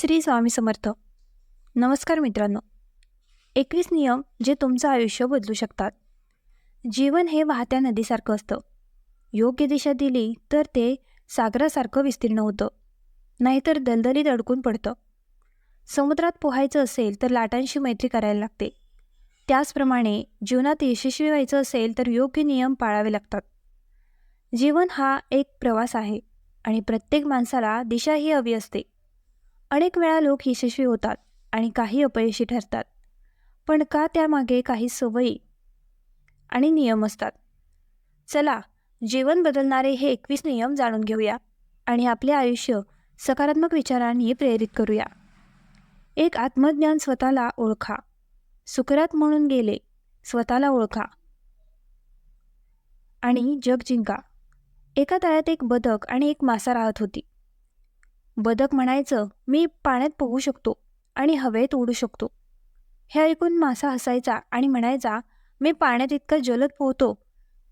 श्री स्वामी समर्थ. नमस्कार मित्रांनो. एकवीस नियम जे तुमचं आयुष्य बदलू शकतात. जीवन हे वाहत्या नदीसारखं असतं. योग्य दिशा दिली तर ते सागरासारखं विस्तीर्ण होतं. नाहीतर दलदलीत अडकून पडतं. समुद्रात पोहायचं असेल तर लाटांशी मैत्री करायला लागते. त्याचप्रमाणे जीवनात यशस्वी व्हायचं असेल तर योग्य नियम पाळावे लागतात. जीवन हा एक प्रवास आहे आणि प्रत्येक माणसाला दिशा ही हवी असते. अनेक वेळा लोक यशस्वी होतात आणि काही अपयशी ठरतात. पण का त्यामागे काही सवयी आणि नियम असतात? चला जीवन बदलणारे हे एकवीस नियम जाणून घेऊया आणि आपले आयुष्य सकारात्मक विचारांनी प्रेरित करूया. एक आत्मज्ञान स्वतःला ओळखा. सुकरात म्हणून गेले स्वतःला ओळखा. आणि जग जिंका. एका तळ्यात एक बदक आणि एक मासा राहत होती. बदक म्हणायचं मी पाण्यात पोहू शकतो आणि हवेत उडू शकतो. हे ऐकून मासा हसायचा आणि म्हणायचा मी पाण्यात इतका जलद पोहतो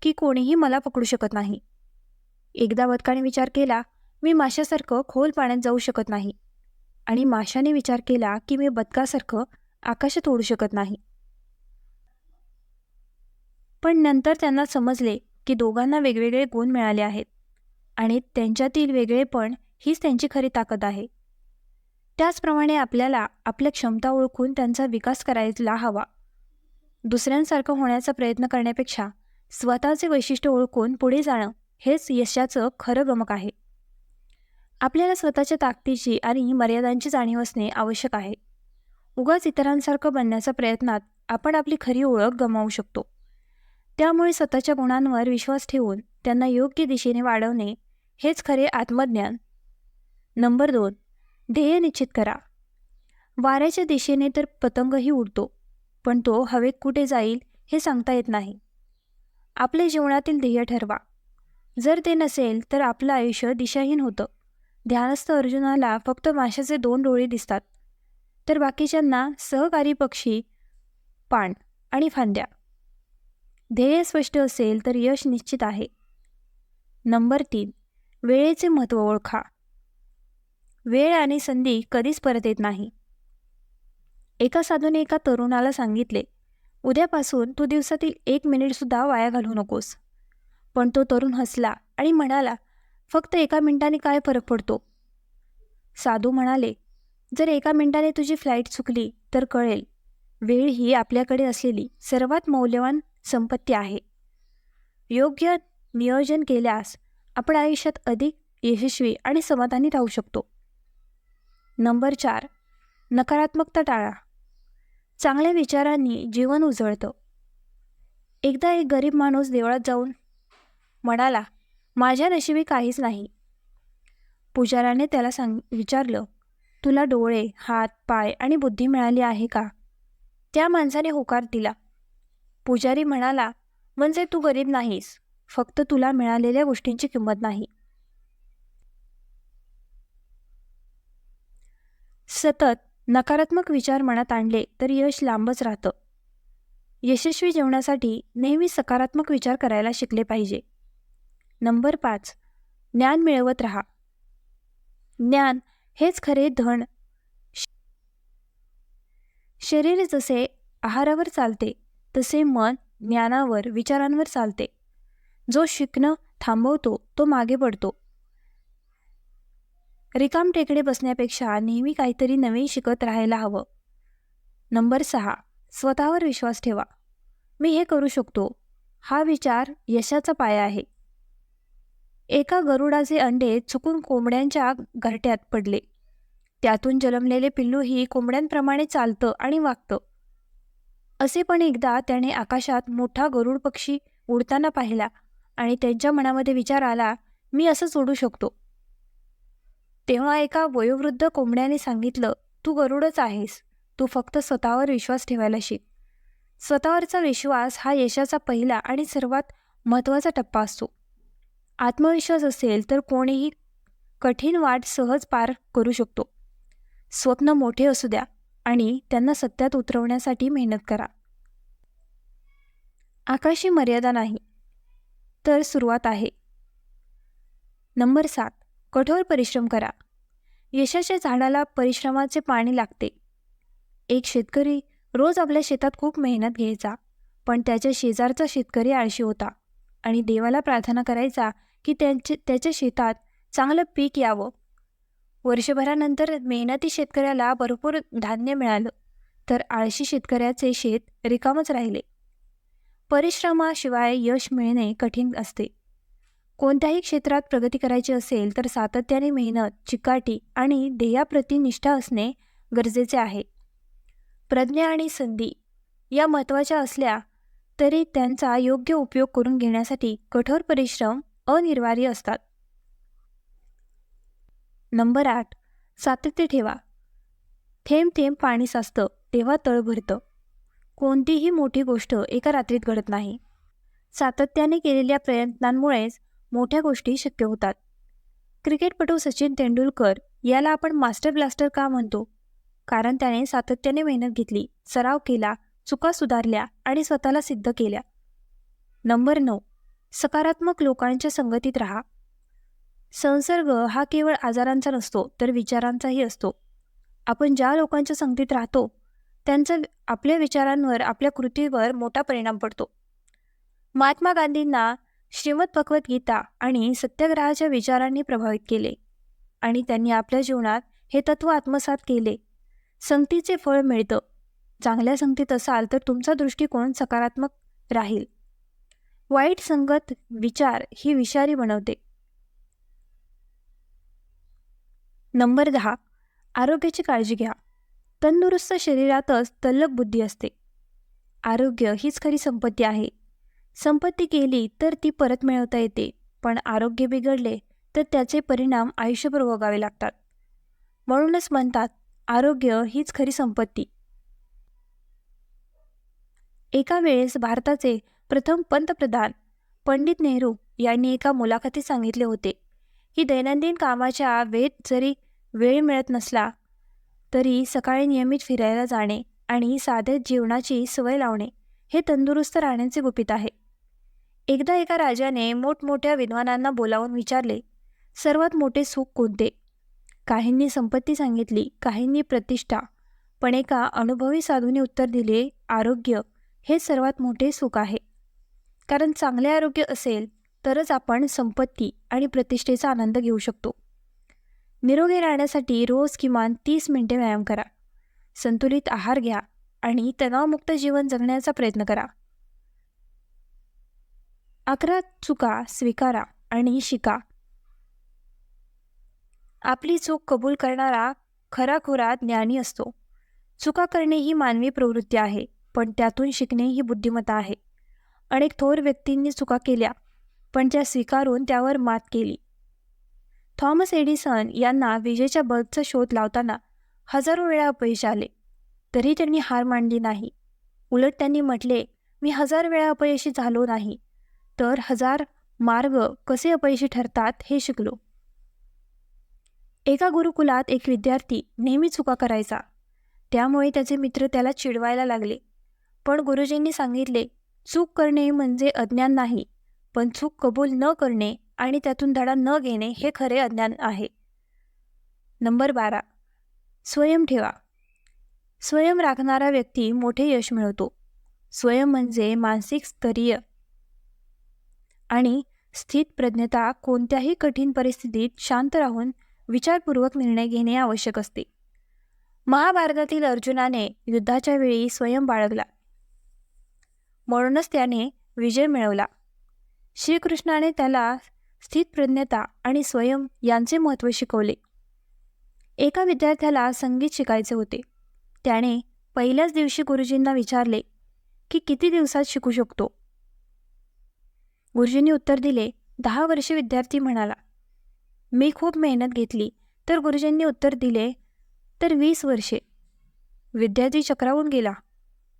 की कोणीही मला पकडू शकत नाही. एकदा बदकाने विचार केला मी माशासारखं खोल पाण्यात जाऊ शकत नाही. आणि माशाने विचार केला की मी बदकासारखं आकाशात उडू शकत नाही. पण नंतर त्यांना समजले की दोघांना वेगवेगळे गुण मिळाले आहेत. आणि त्यांच्यातील वेगळेपण हीच त्यांची खरी ताकद आहे. त्याचप्रमाणे आपल्याला आपल्या क्षमता ओळखून त्यांचा विकास करायला हवा. दुसऱ्यांसारखं होण्याचा प्रयत्न करण्यापेक्षा स्वतःचे वैशिष्ट्य ओळखून पुढे जाणं हेच यशाचं खरं गमक आहे. आपल्याला स्वतःच्या ताकदीची आणि मर्यादांची जाणीव असणे आवश्यक आहे. उगाच इतरांसारखं बनण्याच्या प्रयत्नात आपण आपली खरी ओळख गमावू शकतो. त्यामुळे स्वतःच्या गुणांवर विश्वास ठेवून त्यांना योग्य दिशेने वाढवणे हेच खरे आत्मज्ञान नंबर दोन. ध्येय निश्चित करा. वाऱ्याच्या दिशेने तर पतंगही उडतो पण तो हवेत कुठे जाईल हे सांगता येत नाही. आपले जीवनातील ध्येय ठरवा. जर ते नसेल तर आपलं आयुष्य दिशाहीन होतं. ध्यानस्थ अर्जुनाला फक्त माशाचे दोन डोळे दिसतात. तर बाकीच्यांना सहकारी पक्षी पाण आणि फांद्या. ध्येय स्पष्ट असेल तर यश निश्चित आहे. नंबर तीन. वेळेचे महत्त्व ओळखा. वेळ आणि संधी कधीच परत येत नाही. एका साधूने एका तरुणाला सांगितले उद्यापासून तू दिवसातील एक मिनिटसुद्धा वाया घालू नकोस. पण तो तरुण हसला आणि म्हणाला फक्त एका मिनिटाने काय फरक पडतो? साधू म्हणाले जर एका मिनिटाने तुझी फ्लाईट चुकली तर कळेल. वेळ ही आपल्याकडे असलेली सर्वात मौल्यवान संपत्ती आहे. योग्य नियोजन केल्यास आपण आयुष्यात अधिक यशस्वी आणि समाधानी राहू शकतो. नंबर चार. नकारात्मकता टाळा. चांगल्या विचारांनी जीवन उजळतं. एकदा एक गरीब माणूस देवळात जाऊन म्हणाला माझ्या नशिबी काहीच नाही. पुजाऱ्याने त्याला सांग विचारलं तुला डोळे हात पाय आणि बुद्धी मिळाली आहे का? त्या माणसाने होकार दिला. पुजारी म्हणाला म्हणजे तू गरीब नाहीस. फक्त तुला मिळालेल्या गोष्टींची किंमत नाही. सतत नकारात्मक विचार मनात आणले तर यश लांबच राहतं. यशस्वी जेवणासाठी नेहमी सकारात्मक विचार करायला शिकले पाहिजे. नंबर पाच ज्ञान मिळवत राहा. ज्ञान हेच खरे धन. शरीर जसे आहारावर चालते तसे मन ज्ञानावर विचारांवर चालते. जो शिकणं थांबवतो तो मागे पडतो. रिकाम टेकडे बसण्यापेक्षा नेहमी काहीतरी नवीन शिकत राहायला हवं. नंबर सहा. स्वतःवर विश्वास ठेवा. मी हे करू शकतो. हा विचार यशाचा पाया आहे. एका गरुडाचे अंडे चुकून कोंबड्यांच्या घरट्यात पडले. त्यातून जन्मलेले पिल्लूही कोंबड्यांप्रमाणे चालतं आणि वागतं. असे पण एकदा त्याने आकाशात मोठा गरुड पक्षी उडताना पाहिला आणि त्यांच्या मनामध्ये विचार आला मी असंच उडू शकतो. तेव्हा एका वयोवृद्ध कोंबड्याने सांगितलं तू गरुडच आहेस. तू फक्त स्वतःवर विश्वास ठेवायला शिक. स्वतःवरचा विश्वास हा यशाचा पहिला आणि सर्वात महत्त्वाचा टप्पा असतो. आत्मविश्वास असेल तर कोणीही कठीण वाट सहज पार करू शकतो. स्वप्न मोठे असू द्या आणि त्यांना सत्यात उतरवण्यासाठी मेहनत करा. आकाशी मर्यादा नाही तर सुरुवात आहे. नंबर सात. कठोर परिश्रम करा. यशाच्या झाडाला परिश्रमाचे पाणी लागते. एक शेतकरी रोज आपल्या शेतात खूप मेहनत घ्यायचा पण त्याच्या शेजारचा शेतकरी आळशी होता आणि देवाला प्रार्थना करायचा की त्यांचे त्याच्या शेतात चांगलं पीक यावं. वर्षभरानंतर मेहनती शेतकऱ्याला भरपूर धान्य मिळालं तर आळशी शेतकऱ्याचे शेत रिकामच राहिले. परिश्रमाशिवाय यश मिळणे कठीण असते. कोणत्याही क्षेत्रात प्रगती करायची असेल तर सातत्याने मेहनत चिकाटी आणि ध्येयाप्रती निष्ठा असणे गरजेचे आहे. प्रज्ञा आणि संधी या महत्त्वाच्या असल्या तरी त्यांचा योग्य उपयोग करून घेण्यासाठी कठोर परिश्रम अनिवार्य असतात. नंबर आठ. सातत्य ठेवा. थेंब थेंब पाणी साचतं तेव्हा तळ भरतं. कोणतीही मोठी गोष्ट एका रात्रीत घडत नाही. सातत्याने केलेल्या प्रयत्नांमुळेच मोठ्या गोष्टी शक्य होतात. क्रिकेटपटू सचिन तेंडुलकर याला आपण मास्टर ब्लास्टर का म्हणतो? कारण त्याने सातत्याने मेहनत घेतली सराव केला चुका सुधारल्या आणि स्वतःला सिद्ध केल्या. नंबर नऊ. सकारात्मक लोकांच्या संगतीत राहा. संसर्ग हा केवळ आजारांचा नसतो तर विचारांचाही असतो. आपण ज्या लोकांच्या संगतीत राहतो त्यांचा आपल्या विचारांवर आपल्या कृतीवर मोठा परिणाम पडतो. महात्मा गांधींना श्रीमद भगवद्गीता आणि सत्याग्रहाच्या विचारांनी प्रभावित केले आणि त्यांनी आपल्या जीवनात हे तत्व आत्मसात केले. संगतीचे फळ मिळतं. चांगल्या संगतीत असाल तर तुमचा दृष्टिकोन सकारात्मक राहील. वाईट संगत विचार ही विषारी बनवते. नंबर दहा. आरोग्याची काळजी घ्या. तंदुरुस्त शरीरातच तल्लक बुद्धी असते. आरोग्य हीच खरी संपत्ती आहे. संपत्ती गेली तर ती परत मिळवता येते. पण आरोग्य बिघडले तर त्याचे परिणाम आयुष्यभर भोगावे लागतात. म्हणूनच म्हणतात आरोग्य हीच खरी संपत्ती. एका वेळेस भारताचे प्रथम पंतप्रधान पंडित नेहरू यांनी एका मुलाखतीत सांगितले होते की दैनंदिन कामाच्या वेळेत जरी वेळ मिळत नसला तरी सकाळी नियमित फिरायला जाणे आणि साध्या जीवनाची सवय लावणे हे तंदुरुस्त राहण्याचे गुपित आहे. एकदा एका राजाने मोठमोठ्या विद्वानांना बोलावून विचारले सर्वात मोठे सुख कोणते? काहींनी संपत्ती सांगितली काहींनी प्रतिष्ठा पण एका अनुभवी साधूने उत्तर दिले आरोग्य हे सर्वात मोठे सुख आहे. कारण चांगले आरोग्य असेल तरच आपण संपत्ती आणि प्रतिष्ठेचा आनंद घेऊ शकतो. निरोगी राहण्यासाठी रोज किमान तीस मिनिटे व्यायाम करा. संतुलित आहार घ्या आणि तणावमुक्त जीवन जगण्याचा प्रयत्न करा. अकरा चुका स्वीकारा आणि शिका. आपली चूक कबूल करणारा खराखुरा ज्ञानी असतो. चुका करणे ही मानवी प्रवृत्ती आहे पण त्यातून शिकणे ही बुद्धिमत्ता आहे. अनेक थोर व्यक्तींनी चुका केल्या पण त्या स्वीकारून त्यावर मात केली. थॉमस एडिसन यांना विजेच्या बल्बचा शोध लावताना हजारो वेळा अपयश आले तरी त्यांनी हार मांडली नाही. उलट त्यांनी म्हटले मी हजार वेळा अपयशी झालो नाही तर हजार मार्ग कसे अपयशी ठरतात हे शिकलो. एका गुरुकुलात एक विद्यार्थी नेहमी चुका करायचा. त्यामुळे त्याचे मित्र त्याला चिडवायला लागले. पण गुरुजींनी सांगितले चूक करणे म्हणजे अज्ञान नाही पण चूक कबूल न करणे आणि त्यातून धडा न घेणे हे खरे अज्ञान आहे. नंबर बारा. स्वयं ठेवा. स्वयं राखणारा व्यक्ती मोठे यश मिळवतो. स्वयं म्हणजे मानसिक स्तरीय आणि स्थित प्रज्ञता कोणत्याही कठीण परिस्थितीत शांत राहून विचारपूर्वक निर्णय घेणे आवश्यक असते. महाभारतातील अर्जुनाने युद्धाच्या वेळी स्वयं बाळगला. म्हणूनच त्याने विजय मिळवला. श्रीकृष्णाने त्याला स्थितप्रज्ञता आणि स्वयं यांचे महत्त्व शिकवले. एका विद्यार्थ्याला संगीत शिकायचे होते. त्याने पहिल्याच दिवशी गुरुजींना विचारले की किती दिवसात शिकू शकतो? गुरुजींनी उत्तर दिले दहा वर्षे विद्यार्थी म्हणाला. मी खूप मेहनत घेतली. तर गुरुजींनी उत्तर दिले तर वीस वर्षे. विद्यार्थी चक्रावून गेला.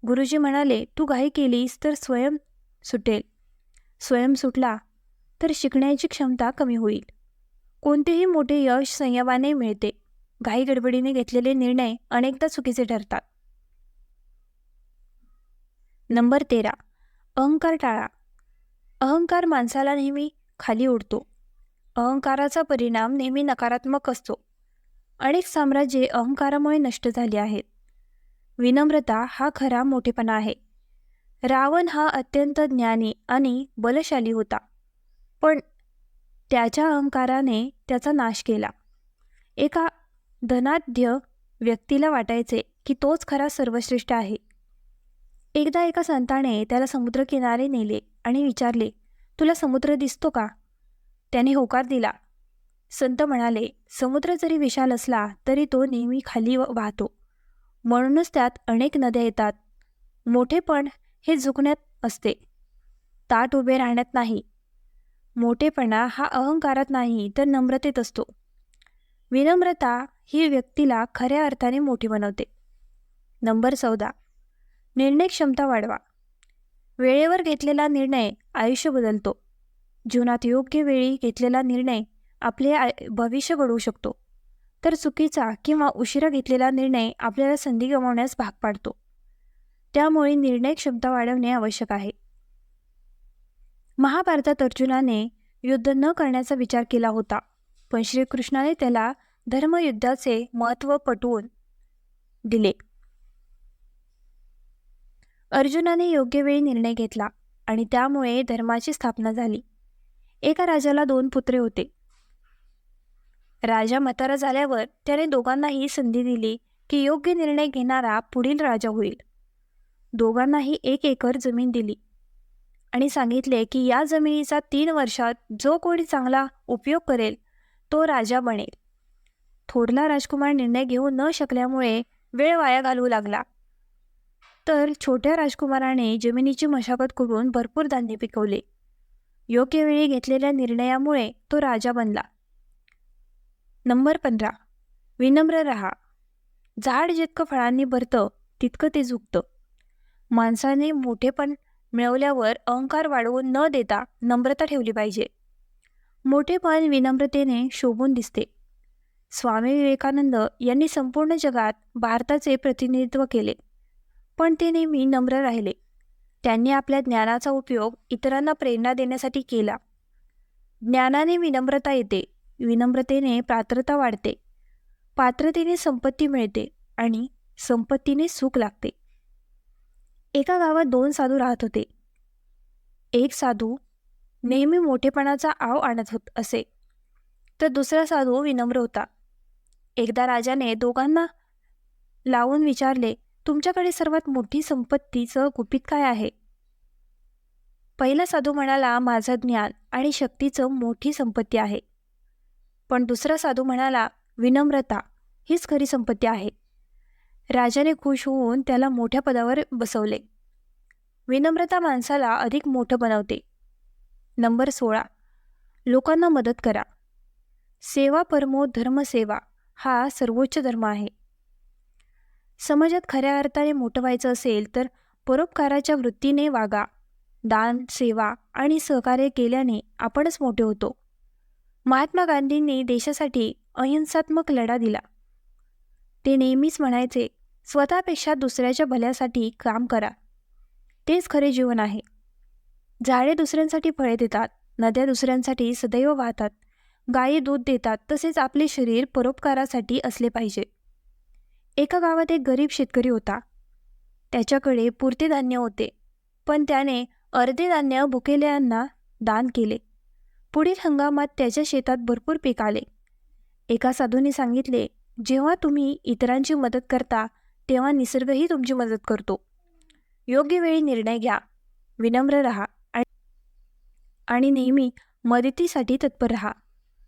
गुरुजी म्हणाले तू घाई केलीस तर स्वयं सुटेल. स्वयं सुटला तर शिकण्याची क्षमता कमी होईल. कोणतेही मोठे यश संयमाने मिळते. घाई गडबडीने घेतलेले निर्णय अनेकदा चुकीचे ठरतात. नंबर तेरा. अहंकार टाळा. अहंकार माणसाला नेहमी खाली उडतो अहंकाराचा परिणाम नेहमी नकारात्मक असतो. अनेक साम्राज्ये अहंकारामुळे नष्ट झाली आहेत. विनम्रता हा खरा मोठेपणा आहे. रावण हा अत्यंत ज्ञानी आणि बलशाली होता. पण त्याच्या अहंकाराने त्याचा नाश केला. एका धनाढ्य व्यक्तीला वाटायचे की तोच खरा सर्वश्रेष्ठ आहे. एकदा एका संताने त्याला समुद्रकिनारे नेले आणि विचारले तुला समुद्र दिसतो का? त्याने होकार दिला. संत म्हणाले समुद्र जरी विशाल असला तरी तो नेहमी खाली व- वाहतो. म्हणूनच त्यात अनेक नद्या येतात. मोठेपण हे झुकण्यात असते. ताट उभे राहण्यात नाही. मोठेपणा हा अहंकारात नाही तर नम्रतेत असतो. विनम्रता ही व्यक्तीला खऱ्या अर्थाने मोठी बनवते. नंबर चौदा. निर्णय क्षमता वाढवा. वेळेवर घेतलेला निर्णय आयुष्य बदलतो. जीवनात योग्य वेळी घेतलेला निर्णय आपले आय- भविष्य घडवू शकतो. तर चुकीचा किंवा उशिरा घेतलेला निर्णय आपल्याला संधी गमावण्यास भाग पाडतो. त्यामुळे निर्णय क्षमता वाढवणे आवश्यक आहे. महाभारतात अर्जुनाने युद्ध न करण्याचा विचार केला होता पण श्रीकृष्णाने त्याला धर्मयुद्धाचे महत्त्व पटवून दिले. अर्जुनाने योग्य वेळी निर्णय घेतला आणि त्यामुळे धर्माची स्थापना झाली. एका राजाला दोन पुत्रे होते. राजा म्हातारा झाल्यावर त्याने दोघांनाही संधी दिली की योग्य निर्णय घेणारा पुढील राजा होईल. दोघांनाही एक एकर जमीन दिली आणि सांगितले की या जमिनीचा तीन वर्षात जो कोणी चांगला उपयोग करेल तो राजा बनेल. थोरला राजकुमार निर्णय घेऊ न शकल्यामुळे वेळ वाया घालवू लागला. तर छोट्या राजकुमाराने जमिनीची मशागत करून भरपूर धान्य पिकवले. योग्य वेळी घेतलेल्या निर्णयामुळे तो राजा बनला. नंबर पंधरा. विनम्र रहा. झाड जितकं फळांनी भरतं तितकं ते झुकतं. माणसाने मोठेपण मिळवल्यावर अहंकार वाढवून न देता नम्रता ठेवली पाहिजे. मोठेपण विनम्रतेने शोभून दिसते. स्वामी विवेकानंद यांनी संपूर्ण जगात भारताचे प्रतिनिधित्व केले. पण ते नेहमी नम्र राहिले. त्यांनी आपल्या ज्ञानाचा उपयोग इतरांना प्रेरणा देण्यासाठी केला. ज्ञानाने विनम्रता येते विनम्रतेने पात्रता वाढते पात्रतेने संपत्ती मिळते आणि संपत्तीने सुख लागते. एका गावात दोन साधू राहत होते. एक साधू नेहमी मोठेपणाचा आव आणत होत असे. तर दुसरा साधू विनम्र होता. एकदा राजाने दोघांना लावून विचारले तुमच्याकडे सर्वात मोठी संपत्तीचं गुपित काय आहे? पहिला साधू म्हणाला माझं ज्ञान आणि शक्तीचं मोठी संपत्ती आहे. पण दुसरा साधू म्हणाला विनम्रता हीच खरी संपत्ती आहे. राजाने खुश होऊन त्याला मोठ्या पदावर बसवले. विनम्रता माणसाला अधिक मोठं बनवते. नंबर सोळा. लोकांना मदत करा. सेवा परमो धर्मसेवा हा सर्वोच्च धर्म आहे. समाजात खऱ्या अर्थाने मोठं व्हायचं असेल तर परोपकाराच्या वृत्तीने वागा. दान सेवा आणि सहकार्य केल्याने आपणच मोठे होतो. महात्मा गांधींनी देशासाठी अहिंसात्मक लढा दिला. ते नेहमीच म्हणायचे स्वतःपेक्षा दुसऱ्याच्या भल्यासाठी काम करा. तेच खरे जीवन आहे. झाडे दुसऱ्यांसाठी फळे देतात नद्या दुसऱ्यांसाठी सदैव वाहतात. गायी दूध देतात तसेच आपले शरीर परोपकारासाठी असले पाहिजे. एका गावात एक गरीब शेतकरी होता. त्याच्याकडे पुरते धान्य होते. पण त्याने अर्धे धान्य भुकेल्यांना दान केले. पुढील हंगामात त्याच्या शेतात भरपूर पीक आले. एका साधूने सांगितले जेव्हा तुम्ही इतरांची मदत करता तेव्हा निसर्गही तुमची मदत करतो. योग्य वेळी निर्णय घ्या विनम्र राहा आणि नेहमी मदतीसाठी तत्पर राहा.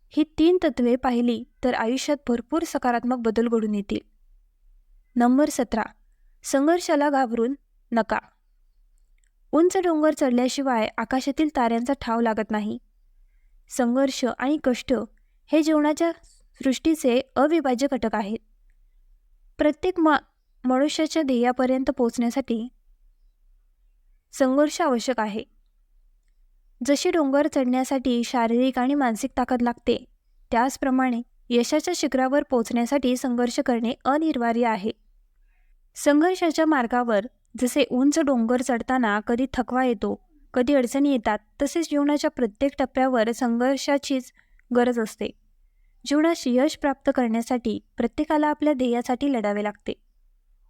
ही तीन तत्वे पाहिली तर आयुष्यात भरपूर सकारात्मक बदल घडून येतील. नंबर सतरा. संघर्षाला घाबरून नका. उंच डोंगर चढल्याशिवाय आकाशातील ताऱ्यांचा ठाव लागत नाही. संघर्ष आणि कष्ट हे जीवनाच्या सृष्टीचे अविभाज्य घटक आहेत. प्रत्येक मा मनुष्याच्या ध्येयापर्यंत पोहोचण्यासाठी संघर्ष आवश्यक आहे. जशी डोंगर चढण्यासाठी शारीरिक आणि मानसिक ताकद लागते त्याचप्रमाणे यशाच्या शिखरावर पोचण्यासाठी संघर्ष करणे अनिवार्य आहे. संघर्षाच्या मार्गावर जसे उंच डोंगर चढताना कधी थकवा येतो कधी अडचणी येतात तसेच जीवनाच्या प्रत्येक टप्प्यावर संघर्षाचीच गरज असते. जीवनात यश प्राप्त करण्यासाठी प्रत्येकाला आपल्या ध्येयासाठी लढावे लागते.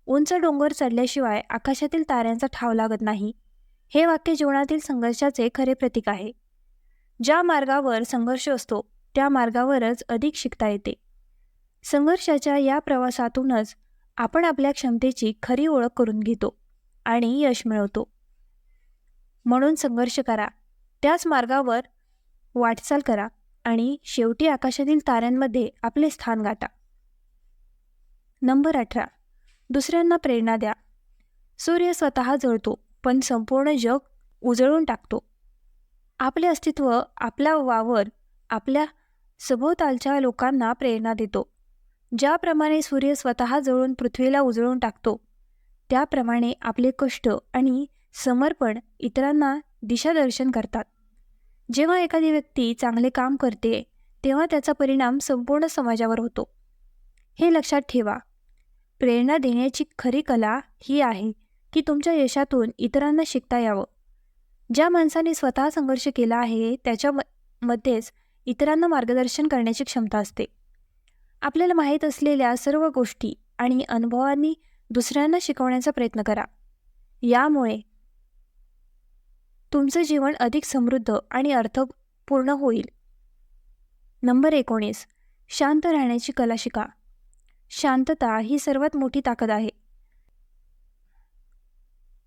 उंच डोंगर चढल्याशिवाय आकाशातील ताऱ्यांचा ठाव लागत नाही. हे वाक्य जीवनातील संघर्षाचे खरे प्रतीक आहे. ज्या मार्गावर संघर्ष असतो त्या मार्गावरच अधिक शिकता येते. संघर्षाच्या या प्रवासातूनच आपण आपल्या क्षमतेची खरी ओळख करून घेतो आणि यश मिळवतो. म्हणून संघर्ष करा. त्याच मार्गावर वाटचाल करा आणि शेवटी आकाशातील ताऱ्यांमध्ये आपले स्थान गाठा. नंबर अठरा. दुसऱ्यांना प्रेरणा द्या. सूर्य स्वतः जळतो पण संपूर्ण जग उजळून टाकतो. आपले अस्तित्व आपला वावर आपल्या सभोवतालच्या लोकांना प्रेरणा देतो. ज्याप्रमाणे सूर्य स्वतः जळून पृथ्वीला उजळून टाकतो त्याप्रमाणे आपले कष्ट आणि समर्पण इतरांना दिशादर्शन करतात. जेव्हा एखादी व्यक्ती चांगले काम करते तेव्हा त्याचा परिणाम संपूर्ण समाजावर होतो. हे लक्षात ठेवा. प्रेरणा देण्याची खरी कला ही आहे की तुमच्या यशातून इतरांना शिकता यावं. ज्या माणसाने स्वतः संघर्ष केला आहे त्याच्या मध्येच इतरांना मार्गदर्शन करण्याची क्षमता असते. आपल्याला माहीत असलेल्या सर्व गोष्टी आणि अनुभवांनी दुसऱ्यांना शिकवण्याचा प्रयत्न करा. यामुळे तुमचं जीवन अधिक समृद्ध आणि अर्थपूर्ण होईल. नंबर एकोणीस. शांत राहण्याची कला शिका. शांतता ही सर्वात मोठी ताकद आहे.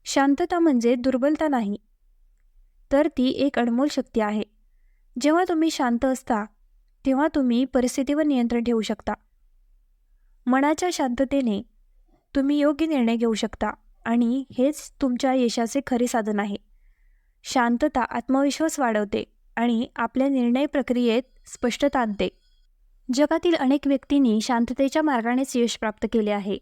शांतता म्हणजे दुर्बलता नाही तर ती एक अडमोल शक्ती आहे. जेव्हा तुम्ही शांत असता तेव्हा तुम्ही परिस्थितीवर नियंत्रण ठेवू शकता. मनाच्या शांततेने तुम्ही योग्य निर्णय घेऊ शकता आणि हेच तुमच्या यशाचे खरे साधन आहे. शांतता आत्मविश्वास वाढवते आणि आपल्या निर्णय प्रक्रियेत स्पष्टता आणते. जगातील अनेक व्यक्तींनी शांततेच्या मार्गानेच यश प्राप्त केले आहे.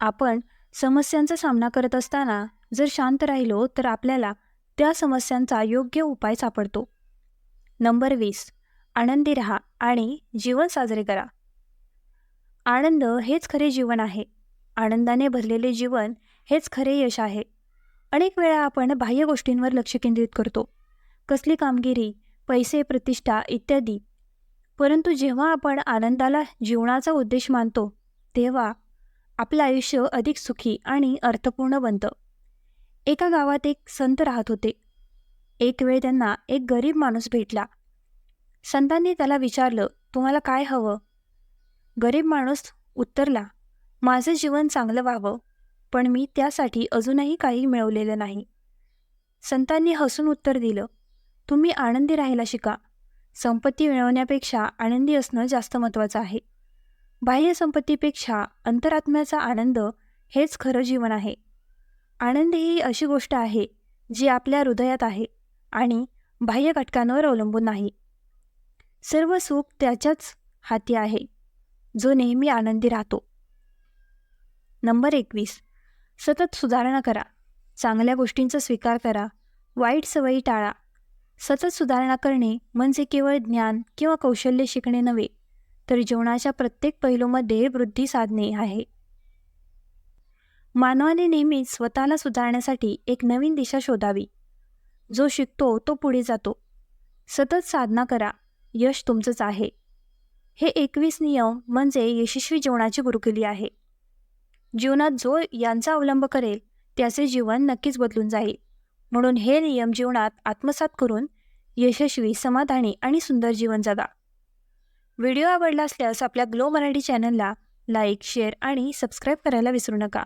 आपण समस्यांचा सामना करत असताना जर शांत राहिलो तर आपल्याला त्या समस्यांचा योग्य उपाय सापडतो. नंबर वीस. आनंदी रहा आणि जीवन साजरे करा. आनंद हेच खरे जीवन आहे. आनंदाने भरलेले जीवन हेच खरे यश आहे. अनेक वेळा आपण बाह्य गोष्टींवर लक्ष केंद्रित करतो. कसली कामगिरी पैसे प्रतिष्ठा इत्यादी. परंतु जेव्हा आपण आनंदाला जीवनाचा उद्देश मानतो तेव्हा आपलं आयुष्य अधिक सुखी आणि अर्थपूर्ण बनतं. एका गावात एक संत राहत होते. एक वेळ त्यांना एक गरीब माणूस भेटला. संतांनी त्याला विचारलं तुम्हाला काय हवं? गरीब माणूस उत्तरला माझं जीवन चांगलं व्हावं पण मी त्यासाठी अजूनही काही मिळवलेलं नाही. संतांनी हसून उत्तर दिलं तुम्ही आनंदी राहायला शिका. संपत्ती मिळवण्यापेक्षा आनंदी असणं जास्त महत्त्वाचं आहे. बाह्य संपत्तीपेक्षा अंतरात्म्याचा आनंद हेच खरं जीवन आहे. आनंद ही अशी गोष्ट आहे जी आपल्या हृदयात आहे आणि बाह्य घटकांवर अवलंबून नाही. सर्व सुख त्याच्याच हाती आहे जो नेहमी आनंदी राहतो. नंबर एकवीस. सतत सुधारणा करा. चांगल्या गोष्टींचा स्वीकार करा. वाईट सवयी टाळा. सतत सुधारणा करणे म्हणजे केवळ ज्ञान किंवा कौशल्य शिकणे नव्हे तर जीवनाच्या प्रत्येक पैलूमध्ये वृद्धी साधणे आहे. मानवाने नेहमीच स्वतःला सुधारण्यासाठी एक नवीन दिशा शोधावी. जो शिकतो तो पुढे जातो. सतत साधना करा. यश तुमचंच आहे. हे एकवीस नियम म्हणजे यशस्वी जीवनाची गुरुकिली आहे. जीवनात जो यांचा अवलंब करेल त्याचे जीवन नक्कीच बदलून जाईल. म्हणून हे नियम जीवनात आत्मसात करून यशस्वी समाधानी आणि सुंदर जीवन जगा. व्हिडिओ आवडला असल्यास आपल्या ग्लो मराठी चॅनलला लाईक शेअर आणि सबस्क्राईब करायला विसरू नका.